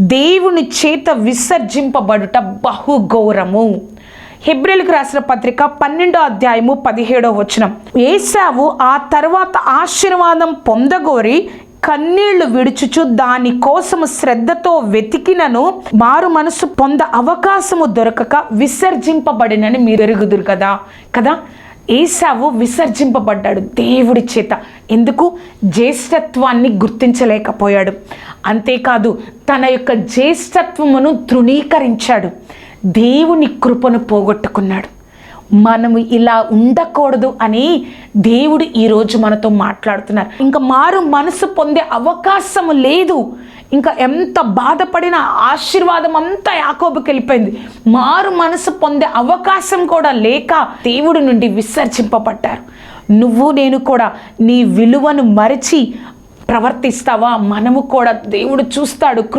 దేవుని చేత విసర్జింపబడుట బహుఘోరము. హెబ్రిల్కి రాసిన పత్రిక పన్నెండో అధ్యాయము పదిహేడో వచనం. ఏసావు ఆ తర్వాత ఆశీర్వాదం పొందగోరి కన్నీళ్ళు విడుచుచు దాని కోసము శ్రద్ధతో వెతికినను మారు మనసు పొంద అవకాశము దొరకక విసర్జింపబడినని మీరు ఎరుగుదురు కదా? కదా? ఏసావు విసర్జింపబడ్డాడు దేవుడి చేత. ఎందుకు? జ్యేష్ఠత్వాన్ని గుర్తించలేకపోయాడు. అంతేకాదు తన యొక్క జ్యేష్ఠత్వమును తృణీకరించాడు. దేవుని కృపను పోగొట్టుకున్నాడు. మనము ఇలా ఉండకూడదు అని దేవుడు ఈరోజు మనతో మాట్లాడుతున్నారు. ఇంకా మారు మనసు పొందే అవకాశం లేదు. ఇంకా ఎంత బాధపడిన ఆశీర్వాదం అంతా యాకోబుకి వెళ్ళిపోయింది. మారు మనసు పొందే అవకాశం కూడా లేక దేవుడి నుండి విసర్జింపబడ్డారు. నువ్వు నేను కూడా నీ విలువను మరిచి ప్రవర్తిస్తావా? మనము కూడా దేవుడు చూస్తాడు. కృ